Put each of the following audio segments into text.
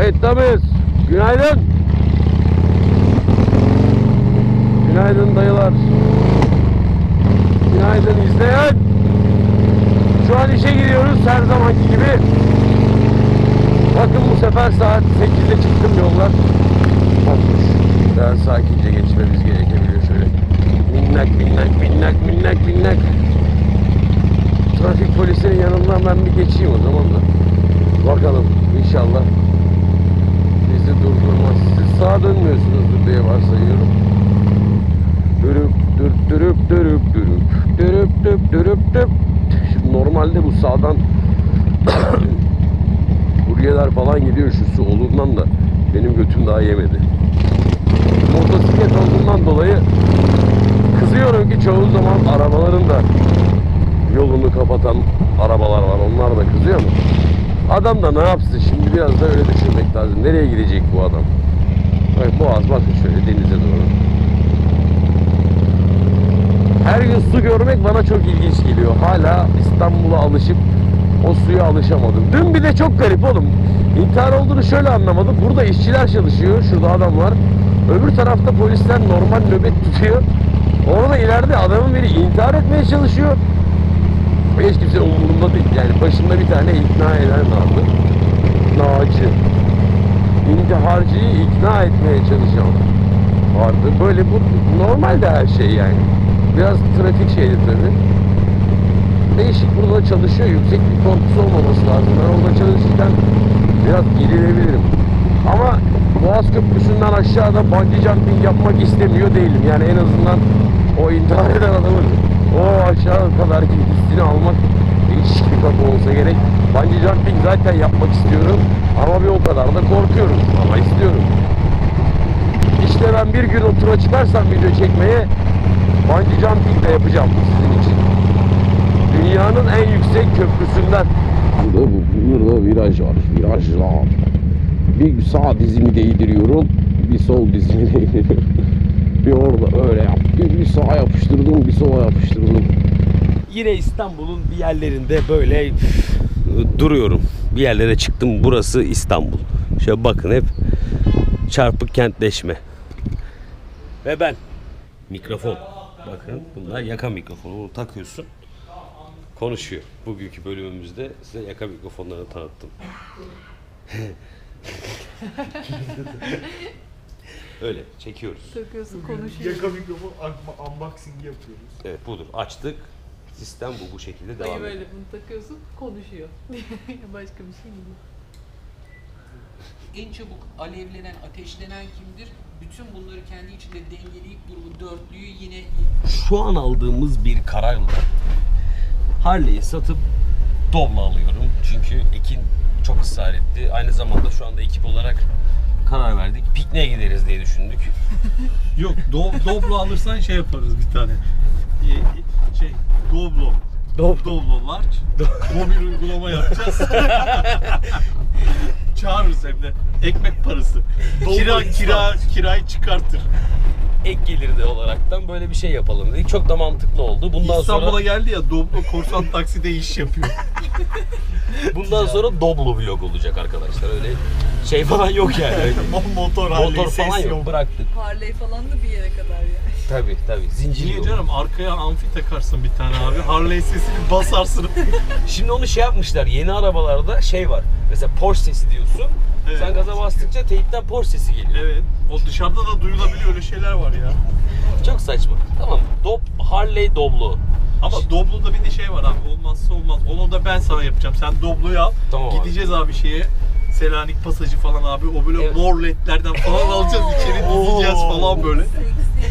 Kayıtta mıyız? Günaydın. Günaydın dayılar. Günaydın izleyen. Şu an işe gidiyoruz her zamanki gibi. Bakın bu sefer saat 8'de çıktım yollar. Olmuş. Daha sakince geçmemiz gerekebiliyor şöyle. Minnak minnak minnak minnak minnak. Trafik polisinin yanından ben bir geçeyim o zaman da. Bakalım inşallah bizi durdurmaz. Siz sağa dönmüyorsunuzdur diye varsayıyorum. Dürüp dürüp dürüp dürüp dürüp dürüp dürüp dürüp dürüp. Şimdi normalde bu sağdan kuryeler falan gidiyor şu su olundan da benim götüm daha yemedi. Motosiklet olduğundan dolayı kızıyorum ki çoğu zaman arabaların da yolunu kapatan arabalar var. Onlar da kızıyor mu? Adam da ne yapsın şimdi biraz da öyle düşünmek lazım. Nereye gidecek bu adam? Bak boğaz bakın şöyle denize doğru. Her gün su görmek bana çok ilginç geliyor. Hala İstanbul'a alışıp o suya alışamadım. Dün bir de çok garip oğlum. İntihar olduğunu şöyle anlamadım. Burada işçiler çalışıyor. Şurada adam var. Öbür tarafta polisler normal nöbet tutuyor. Orada ileride adamın biri intihar etmeye çalışıyor. Hiç kimse umurunda değil. Yani başında bir tane ikna eden vardı. İknacı. İntiharcıyı ikna etmeye çalışan vardı. Böyle bu normal de her şey yani. Biraz trafik şeydi tabii. Değişik burada çalışıyor. Yüksek bir korkusu olmaması lazım. Ben orada çalışırken biraz gerilebilirim. Ama Boğaz Köprüsü'nden aşağıda bungee jumping yapmak istemiyor değilim. Yani en azından o intihar eden adamın o aşağı kadar ki hissini almak değişik bir kapı olsa gerek. Bungee jumping zaten yapmak istiyorum. Ama bir o kadar da korkuyorum. Ama istiyorum. İşte ben bir gün o tura çıkarsam video çekmeye bungee jumping de yapacağım sizin için. Dünyanın en yüksek köprüsünden. Burada, burada viraj var. Virajlar. Bir sağ dizimi değdiriyorum. Bir sol dizimi değdiriyorum. Bir orada öyle yap. Bir, sağa yapıştırdım, bir sola yapıştırdım. Yine İstanbul'un bir yerlerinde böyle duruyorum. Bir yerlere çıktım. Burası İstanbul. Şöyle bakın hep çarpık kentleşme. Ve ben mikrofon. Bakın bunlar yaka mikrofonu. Bunu takıyorsun. Konuşuyor. Bugünkü bölümümüzde size yaka mikrofonlarını tanıttım. Öyle çekiyoruz. Takıyorsun konuşuyor. Yaka mikrofon un- unboxing yapıyoruz. Evet budur. Açtık. Sistem bu bu şekilde devam ediyor. böyle bunu takıyorsun konuşuyor. Başka bir şey değil. en çabuk alevlenen, ateşlenen kimdir? Bütün bunları kendi içinde dengeleyip durumu dörtlüyü yine Şu an aldığımız bir kararla Harley'i satıp Doblo alıyorum. Çünkü Ekin çok ısrar etti. Aynı zamanda şu anda ekip olarak karar verdik. Pikniğe gideriz diye düşündük. Yok do, Doblo alırsan şey yaparız bir tane. Ee, Şey Doblo. Dob Doblo large. Mobil uygulama yapacağız. Çağırırız hem de. Ekmek parası. Kira kira kirayı çıkartır. ek geliri de olaraktan böyle bir şey yapalım dedik. Çok da mantıklı oldu. Bundan İstanbul'a sonra geldi ya Doblo korsan takside iş yapıyor. bundan sonra Doblo vlog olacak arkadaşlar. Öyle şey falan yok yani. Öyle Motor Motor falan yok. Bıraktık. Harley falan da bir yere kadar yani. Tabii tabii. Zincir Niye canım arkaya amfi takarsın bir tane abi. Harley sesini basarsın. Şimdi onu şey yapmışlar. Yeni arabalarda şey var. Mesela Porsche sesi diyorsun. Evet. Sen gaza bastıkça teypten Porsche sesi geliyor. evet. O dışarıda da duyulabiliyor öyle şeyler var ya. Çok saçma. Tamam. Dob Harley Doblo. Ama Doblo'da bir de şey var abi olmazsa olmaz. Onu da ben sana yapacağım. Sen Doblo'yu al. Tamam abi. Gideceğiz abi şeye. Selanik pasajı falan abi. O böyle Evet. mor ledlerden falan alacağız. içeri dizeceğiz falan böyle.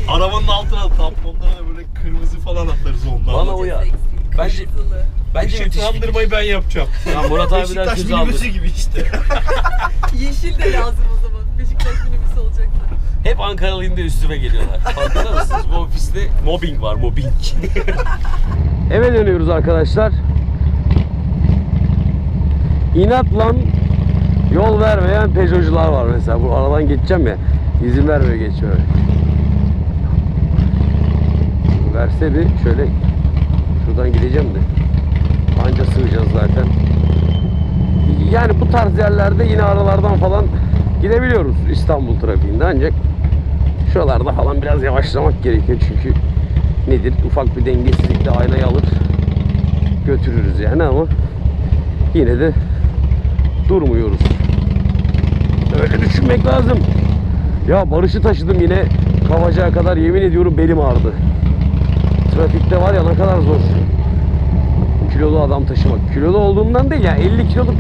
Arabanın altına tamponlara da böyle kırmızı falan atarız ondan. Bana uyar. Seksi. Bence bence. Işıklandırmayı ben yapacağım. Ya Murat abiden Beşiktaş söz minibüsü aldık. gibi işte. Yeşil de lazım o zaman. Beşiktaş minibüsü olacaklar. Hep Ankaralıyım diye üstüme geliyorlar. Farkında mısınız? Bu ofiste mobbing var, mobbing. Eve dönüyoruz arkadaşlar. İnatla yol vermeyen Peugeot'cular var mesela. Bu aradan geçeceğim ya. İzin vermiyor geçmeme. Verse bir şöyle şuradan gideceğim de. Anca sığacağız zaten. yani bu tarz yerlerde yine aralardan falan gidebiliyoruz İstanbul trafiğinde ancak şuralarda falan biraz yavaşlamak gerekiyor çünkü nedir ufak bir dengesizlikle aynayı alır götürürüz yani ama yine de durmuyoruz. Öyle düşünmek lazım. Ya Barış'ı taşıdım yine Kavacık'a kadar yemin ediyorum belim ağrıdı. Trafikte var ya ne kadar zor. Kilolu adam taşımak. Kilolu olduğundan değil ya 50 kiloluk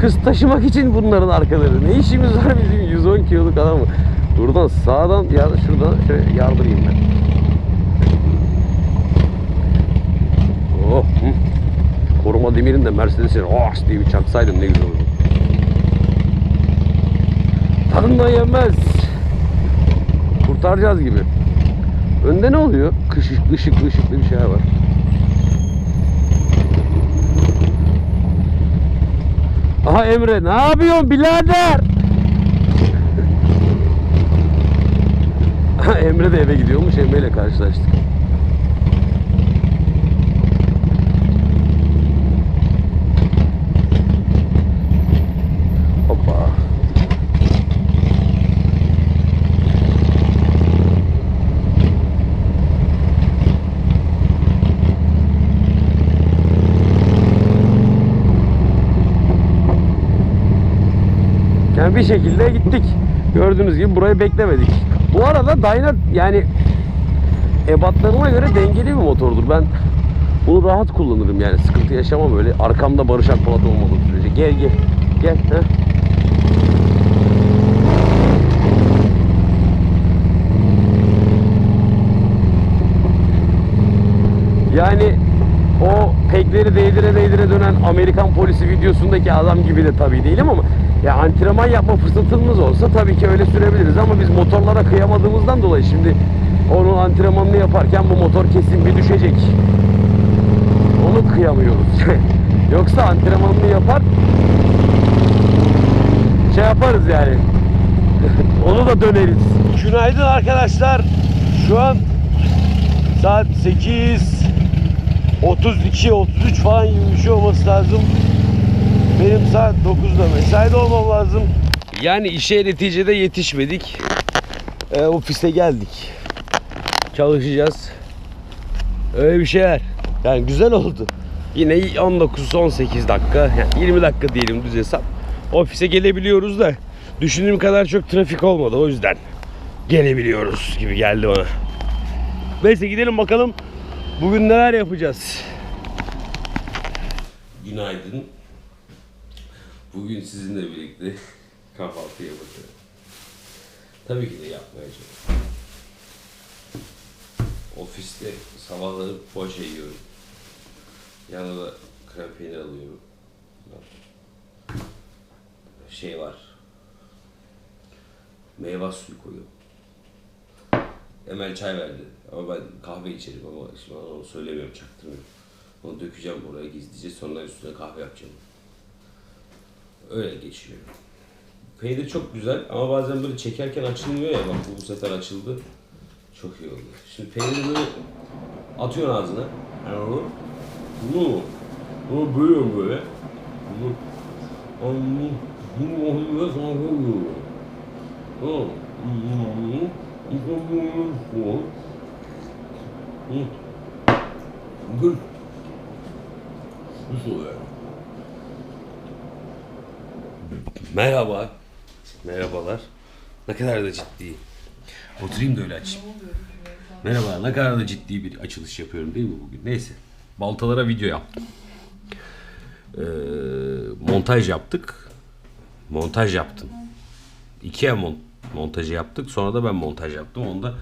kız taşımak için bunların arkaları. Ne işimiz var bizim 110 kiloluk adamı. Buradan sağdan ya da şuradan şöyle yardırayım ben. Oh. Koruma demirin de Mercedes'in oh diye bir çaksaydım ne güzel Tadında yenmez. Kurtaracağız gibi. Önde ne oluyor? Kışık, ışıklı ışıklı bir şeyler var. Aha Emre ne yapıyorsun birader? Emre de eve gidiyormuş. Emre ile karşılaştık. Hoppa. Yani bir şekilde gittik. Gördüğünüz gibi burayı beklemedik. Bu arada Dyna yani ebatlarıma göre dengeli bir motordur. Ben bunu rahat kullanırım yani. Sıkıntı yaşamam öyle. Arkamda Barış Akpolat olmadığı sürece. Gel gel. Gel. Heh. Yani o pekleri değdire değdire dönen Amerikan polisi videosundaki adam gibi de tabii değilim ama ya antrenman yapma fırsatımız olsa tabii ki öyle sürebiliriz ama biz motorlara kıyamadığımızdan dolayı şimdi onun antrenmanını yaparken bu motor kesin bir düşecek. Onu kıyamıyoruz. Yoksa antrenmanını yapar şey yaparız yani. Onu da döneriz. Günaydın arkadaşlar. Şu an saat 8 32 33 falan gibi bir şey olması lazım. Benim saat 9'da mesaide olmam lazım. Yani işe neticede yetişmedik. Ee, ofise geldik. Çalışacağız. Öyle bir şeyler. Yani güzel oldu. Yine 19-18 dakika, yani 20 dakika diyelim düz hesap. Ofise gelebiliyoruz da düşündüğüm kadar çok trafik olmadı o yüzden gelebiliyoruz gibi geldi bana. Neyse gidelim bakalım bugün neler yapacağız. Günaydın. Bugün sizinle birlikte kahvaltı yapacağım. Tabii ki de yapmayacağım. Ofiste sabahları poğaça yiyorum. Yanına da krem peynir alıyorum. Şey var. Meyve suyu koyuyorum. Emel çay verdi. Ama ben kahve içerim ama şimdi onu söylemiyorum, çaktırmıyorum. Onu dökeceğim oraya gizlice sonra üstüne kahve yapacağım. Öyle geçiyor. Peynir çok güzel ama bazen böyle çekerken açılmıyor ya bak bu, bu sefer açıldı. Çok iyi oldu. Şimdi peyniri böyle atıyorsun ağzına. Anladın mı? Bu. Bunu bölüyorum böyle. Bu. Onu. Bunu oluyor sonra koyuyorum. Oh. Gül. Nasıl oluyor? Merhaba. Merhabalar. Ne kadar da ciddi. Oturayım da öyle açayım. Merhaba. Ne kadar da ciddi bir açılış yapıyorum değil mi bugün? Neyse. Baltalara video yaptım. Ee, montaj yaptık. Montaj yaptım. İkiye mon montajı yaptık. Sonra da ben montaj yaptım. Onda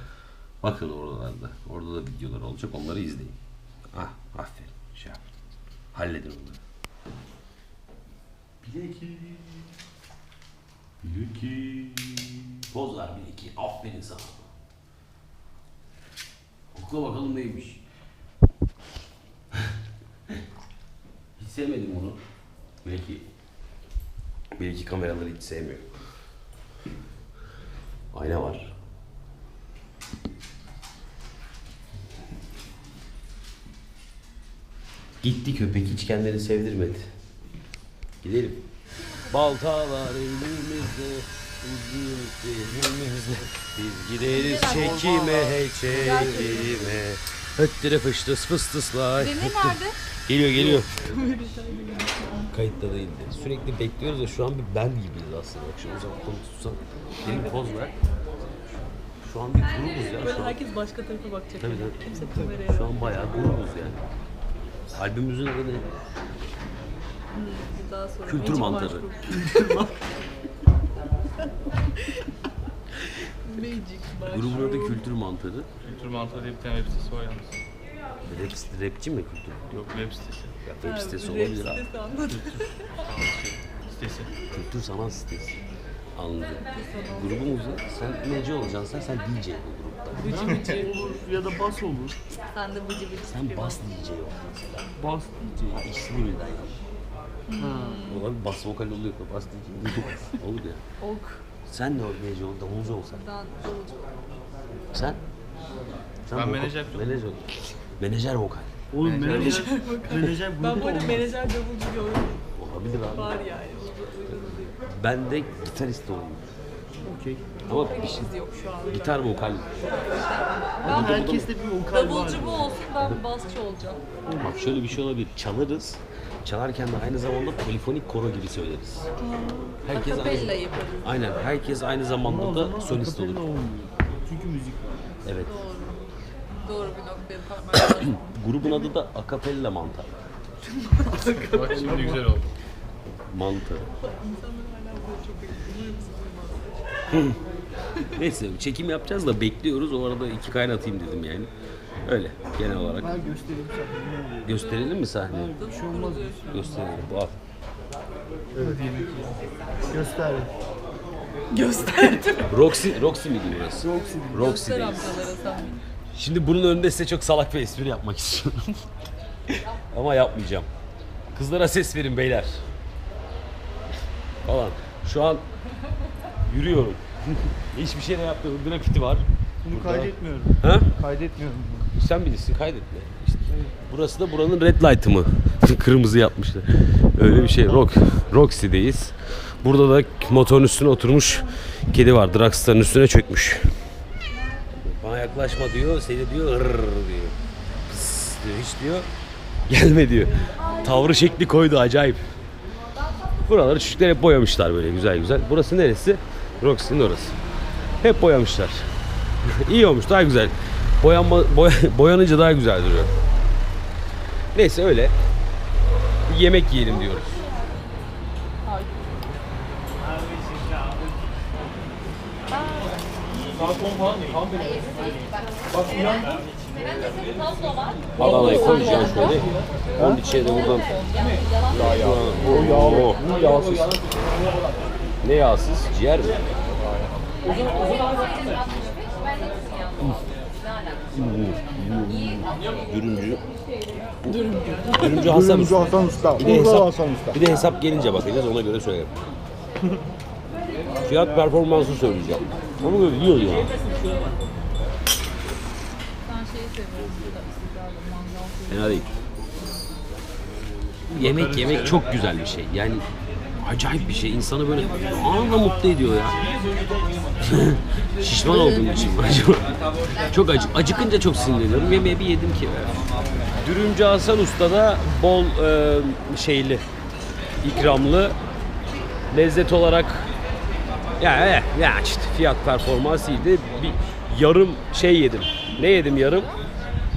bakın oralarda. Orada da videolar olacak. Onları izleyin. Ah aferin. Şey yaptım. Halledin onları. Bileki. Bileki. Poz ver Bileki. Aferin sana. Okula bakalım neymiş. hiç sevmedim onu. Bileki. Bileki kameraları hiç sevmiyor. Ayna var. Gitti köpek hiç kendini sevdirmedi. Gidelim. Baltalar elimizde, uzun elimizde. Biz gideriz çekime hey çekime. Höttire fıştıs fıstısla. Demir nerede? Geliyor geliyor. Kayıtta değildi. Sürekli bekliyoruz da şu an bir ben gibiyiz aslında. Bak şu uzak konu tutsan. Benim poz ver. Şu an bir grubuz ya. Böyle Şu an, herkes başka tarafa bakacak. tabii tabii. Kimse kameraya Şu an bayağı grubuz yani. Albümümüzün adı ne? Daha sonra. Kültür mantarı. Mushroom. Magic Grubun adı Kültür Mantarı. Kültür Mantarı diye bir tane web sitesi var yalnız. Rap, rapçi mi Kültür? Yok web sitesi. Ya web Ha, sitesi olabilir abi. sitesi anladım. Sitesi. Kültür sanat sitesi. Anladım. Grubumuzu sen neci olacaksın sen? Sen DJ bu grupta. Bıcı bıcı. Ya da bas olur. Sen de bıcı bıcı. Sen bas DJ ol mesela. Bas Ha ikisini birden yap. Olan bas vokal oluyor da bas DJ. Olur ya. Ok. Sen ne ol neci ol? Davulcu olsan. Ben davulcu. Sen? Sen Ben vokal- menajer Menajer ol. Menajer vokal. Oğlum menajer. menajer Ben bu arada menajer davulcu gördüm. Olabilir abi. Var yani. Ben de gitarist olayım. Okey. Ama İşimiz yok şu an. gitar vokal. Ben Herkeste bir vokal var. davulcu bu olsun ben basçı olacağım. Bak şöyle bir şey olabilir. Çalarız. Çalarken de aynı zamanda polifonik koro gibi söyleriz. Herkes Kapella aynı, yaparız. aynen. Herkes aynı zamanda da solist olur. Çünkü müzik var. Evet. Doğru bir noktaya parmak. Grubun adı da Akapella Mantar. Bak şimdi güzel oldu. Sıkılmaz. Neyse çekim yapacağız da bekliyoruz. O arada iki kaynatayım dedim yani. Öyle genel olarak. Ben göstereyim sana. Gösterelim mi sahneyi? Bir şey olmaz. Gösterelim. Bu al. Göster. Gösterdim. Roxy, Roxy miydi burası? Roxy. Göster Roxy'deyiz. amcalara. Şimdi bunun önünde size çok salak bir espri yapmak istiyorum. Ama yapmayacağım. Kızlara ses verin beyler. Falan. Şu an yürüyorum. Hiçbir şey de yapmıyorum. Grafiti var. Bunu kaydetmiyorum. Ha? Kaydetmiyorum. Sen bilirsin kaydetme. İşte burası da buranın red light'ı mı? Kırmızı yapmışlar. Öyle bir şey. Rock, Roxy'deyiz. Burada da motorun üstüne oturmuş kedi var. Dragstar'ın üstüne çökmüş. Bana yaklaşma diyor. Seni diyor hırr diyor. Pıs diyor. Hiç diyor. Gelme diyor. Tavrı şekli koydu acayip. Buraları çocuklar hep boyamışlar böyle güzel güzel. Burası neresi? Roxy'nin orası. Hep boyamışlar. İyi olmuş daha güzel. Boyanma, boya- boyanınca daha güzel duruyor. Neyse öyle. Bir yemek yiyelim diyoruz. Adana'yı koyacağım şöyle. Onun içine de buradan O yağlı. Bu yağsız. Ne yağsız? Ciğer mi? Dürümcü. Dürümcü Hasan Usta. Hasan Usta. Bir de, hesap, Hasan Usta. bir de hesap gelince bakacağız ona göre söylerim. Fiyat performansı söyleyeceğim. Onu böyle yiyor ya. Şeyi. Mangal Fena değil. Yemek yemek çok güzel bir şey. Yani acayip bir şey. İnsanı böyle anında mutlu ediyor ya. Şişman olduğum için mi acaba? Çok acı. Acıkınca çok sinirleniyorum. Yemeği bir yedim ki. Dürümcü Hasan Usta'da bol e, şeyli, ikramlı lezzet olarak ya ya, ya işte fiyat performans iyiydi. Bir yarım şey yedim. Ne yedim yarım?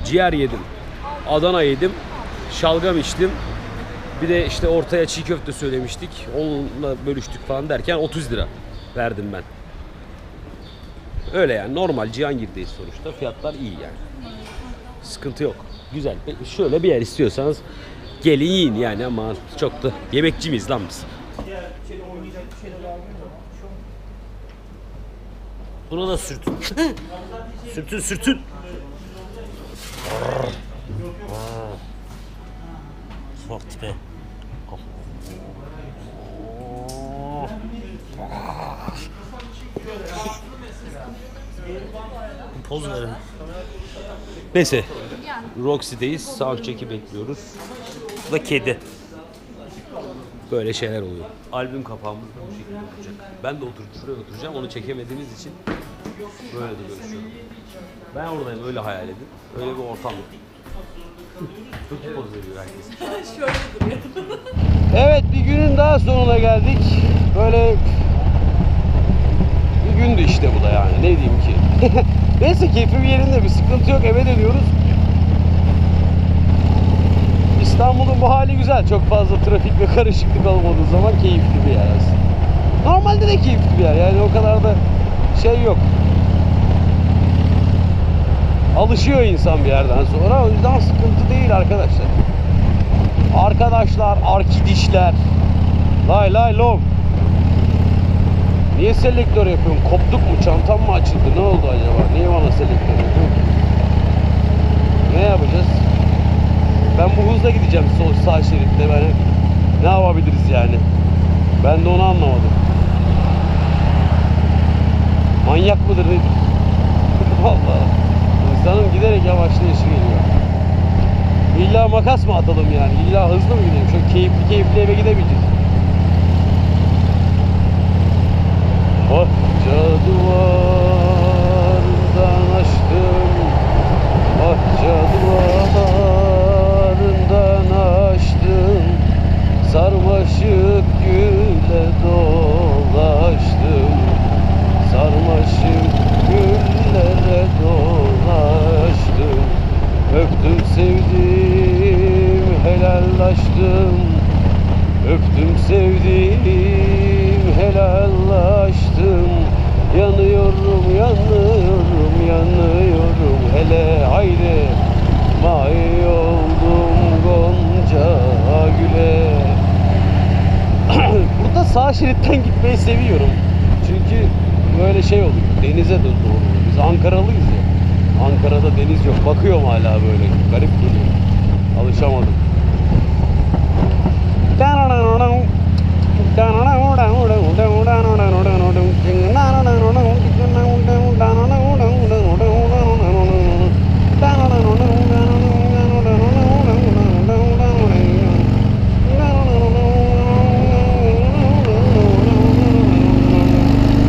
Ciğer yedim. Adana yedim. Şalgam içtim. Bir de işte ortaya çiğ köfte söylemiştik. Onunla bölüştük falan derken 30 lira verdim ben. Öyle yani normal Cihangir'deyiz sonuçta. Fiyatlar iyi yani. Sıkıntı yok. Güzel. Şöyle bir yer istiyorsanız gelin yiyin yani ama çok da yemekçi miyiz lan biz? Buna da sürtün. sürtün sürtün. Sort be. Poz verin. Neyse. Roxy'deyiz. Soundcheck'i bekliyoruz. Bu da kedi. Böyle şeyler oluyor. Albüm kapağımız da bu şekilde olacak. Ben de oturup şuraya oturacağım. Onu çekemediğimiz için böyle de görüşüyorum. Ben oradayım öyle hayal edin. Öyle bir ortam. Çok iyi poz veriyor herkes. Şöyle duruyor. Evet bir günün daha sonuna geldik. Böyle bir gündü işte bu da yani ne diyeyim ki. Neyse keyfim yerinde bir sıkıntı yok eve dönüyoruz. İstanbul'un bu hali güzel. Çok fazla trafik ve karışıklık olmadığı zaman keyifli bir yer aslında. Normalde de keyifli bir yer yani o kadar da şey yok. Alışıyor insan bir yerden sonra o yüzden sıkıntı değil arkadaşlar. Arkadaşlar, arkidişler. Lay lay lom. Niye selektör yapıyorum? Koptuk mu? Çantam mı açıldı? Ne oldu acaba? Niye bana selektör yapıyorsun? Ne yapacağız? Ben bu hızla gideceğim sol sağ şeritte. Ben ne yapabiliriz yani? Ben de onu anlamadım. Manyak mıdır nedir? Vallahi. İnsanın giderek yavaşlayışı geliyor. İlla makas mı atalım yani? İlla hızlı mı gidelim? Şöyle keyifli keyifli eve gidemeyeceğiz. Bahçe duvarından açtım Bahçe duvarından açtım Sarmaşık güle dolaştım Sarmaşık güllere dolaştım Öptüm sevdim helallaştım Öptüm sevdim helallaştım Yanıyorum yanıyorum yanıyorum hele haydi May oldum Gonca güle Burada sağ şeritten gitmeyi seviyorum Çünkü böyle şey oluyor denize de doğru Biz Ankaralıyız ya Ankara'da deniz yok. Bakıyorum hala böyle. Garip geliyor Alışamadım.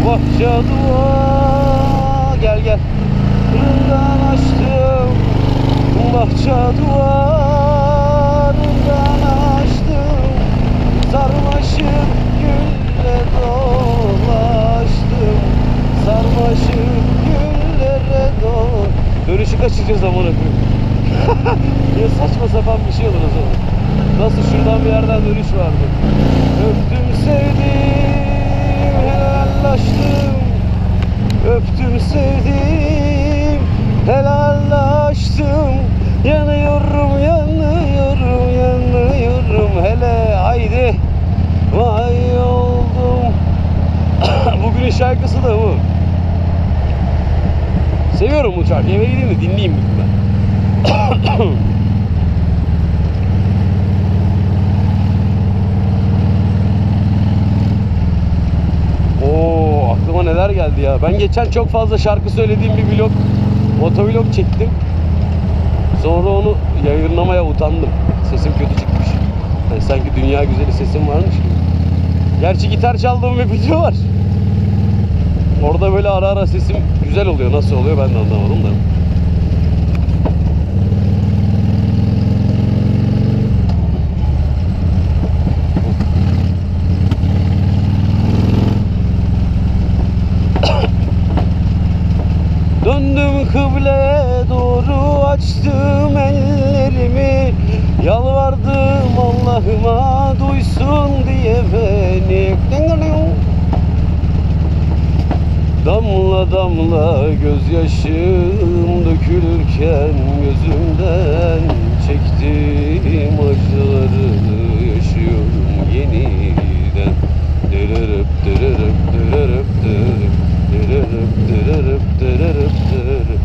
Bahçe duvar gel gel Rından açtım Bahçe duvarından açtım Sarmaşık gülle dolaştım Sarmaşık güllere dol Dönüşü kaçıracağız amına koyayım. ya saçma sapan bir şey olur o zaman. Nasıl şuradan bir yerden dönüş vardı. Öptüm sevdim helallaştım Öptüm sevdim helallaştım Yanıyorum yanıyorum yanıyorum. Hele haydi. Vay oldum. Bugünün şarkısı da bu. Seviyorum bu şarkıyı. Eve gideyim de dinleyeyim ben. Oo aklıma neler geldi ya. Ben geçen çok fazla şarkı söylediğim bir vlog, motovlog çektim. Sonra onu yayınlamaya utandım. Sesim kötü çıkmış. Yani sanki dünya güzeli sesim varmış gibi. Gerçi gitar çaldığım bir video var. Orada böyle ara ara sesim güzel oluyor. Nasıl oluyor ben de anlamadım da. Döndüm kıbleye doğru açtım ellerimi. Yalvardım Allah'ıma duysun diye beni. Damla damla gözyaşım dökülürken gözümden Çektiğim acıları yaşıyorum yeniden. Dırırıp dırırıp dırırıp dırırıp Dırırıp dırırıp Dırırıp dırırıp dırırıp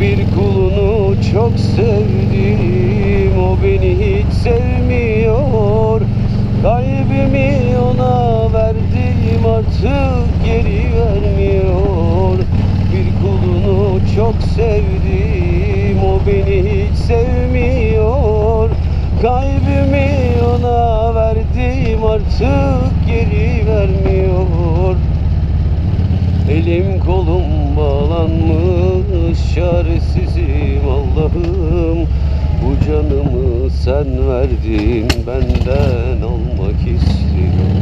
bir kulunu çok sevdim O beni hiç sevmiyor. Kalbimi ona verdim artık geri vermiyor. Bir kulunu çok sevdim O beni hiç sevmiyor. Kalbimi ona verdim artık geri vermiyor Elim kolum bağlanmış çaresizim Allah'ım Bu canımı sen verdin benden almak istiyorum.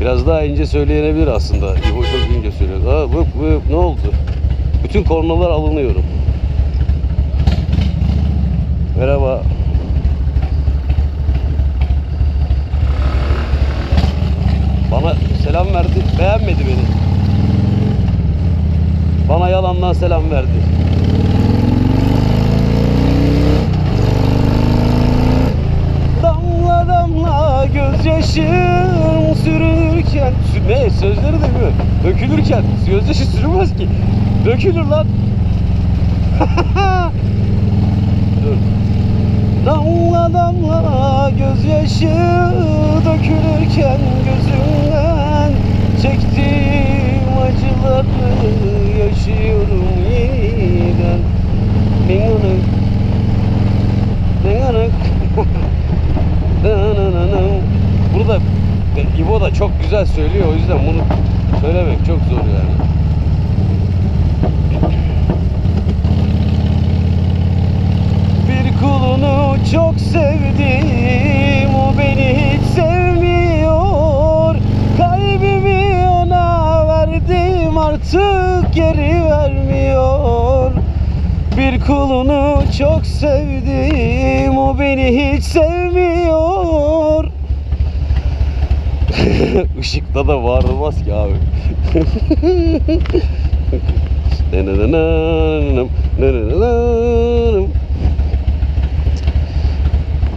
Biraz daha ince söyleyebilir aslında. İbo çok ince söylüyor. Aa, vıp vıp ne oldu? Bütün kornalar alınıyorum. Merhaba. Bana selam verdi. Beğenmedi beni. Bana yalandan selam verdi. Damla damla gözyaşım sürünürken Sü- Ne sözleri de mi? Dökülürken gözyaşı sürünmez ki. Dökülür lan. Damla damla gözyaşı dökülürken gözümden Çektiğim acıları yaşıyorum yeniden Minganık Danananam. Burada İbo da çok güzel söylüyor o yüzden bunu söylemek çok zor yani. Bir kulunu çok sevdim O beni hiç sevmiyor Kalbimi ona verdim Artık geri vermiyor Bir kulunu çok sevdim O beni hiç sevmiyor Işıkta da bağırılmaz ki abi.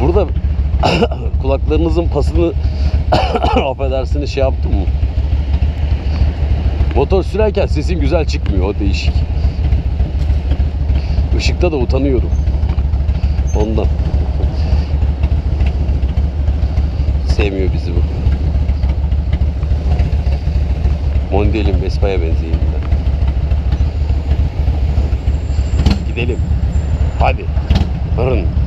Burada kulaklarınızın pasını affedersiniz şey yaptım mı? Motor sürerken sesin güzel çıkmıyor o değişik. Işıkta da utanıyorum. Ondan. Sevmiyor bizi bu. Mondial'in Vespa'ya benzeyeyim ben. Gidelim. Hadi. Hırın.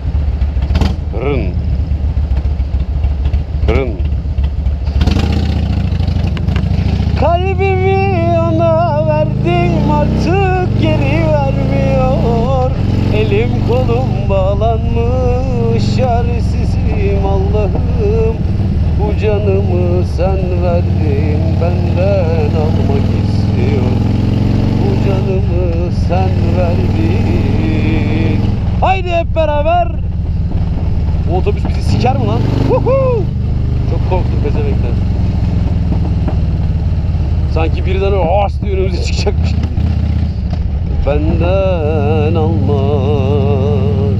Canımı sen verdin benden almak istiyor Bu canımı sen verdin Haydi hep beraber Bu otobüs bizi siker mi lan? Huhu! Çok korktum pezemekten Sanki birden ars diye önümüze çıkacakmış. Benden almak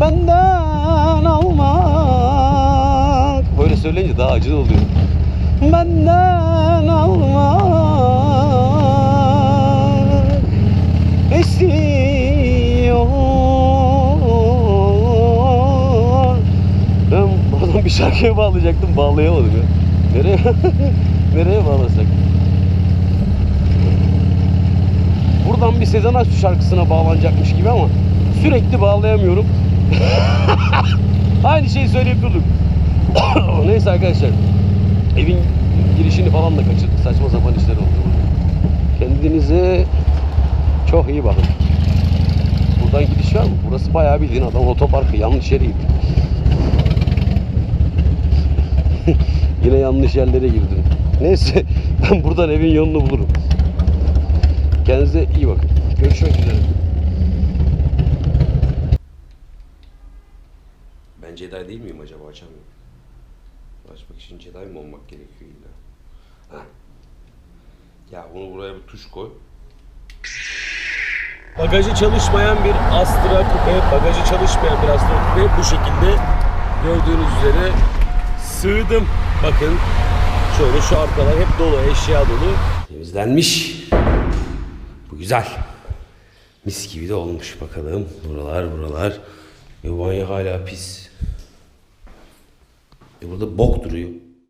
Benden söyleyince daha acılı oluyor. Benden almak istiyor Ben buradan bir şarkıya bağlayacaktım bağlayamadım ya. Nereye? Nereye bağlasak? Buradan bir Sezen Aksu şarkısına bağlanacakmış gibi ama sürekli bağlayamıyorum. Aynı şeyi söyleyip durduk. Neyse arkadaşlar. Evin girişini falan da kaçırdık. Saçma sapan işler oldu. Kendinize çok iyi bakın. Buradan gidiş var mı? Burası bayağı bildiğin adam otoparkı. Yanlış yere gittik. Yine yanlış yerlere girdim. Neyse ben buradan evin yolunu bulurum. Kendinize iyi bakın. Görüşmek üzere. Ben Jedi değil miyim acaba açamıyorum. Açmak için Jedi mi olmak gerekiyor illa? Ha. Ya bunu buraya bir tuş koy. Bagajı çalışmayan bir Astra Coupe, bagajı çalışmayan bir Astra Coupe bu şekilde gördüğünüz üzere sığdım. Bakın şöyle şu arkalar hep dolu, eşya dolu. Temizlenmiş. Bu güzel. Mis gibi de olmuş bakalım. Buralar buralar. E, banyo hala pis. E, burada bok duruyor.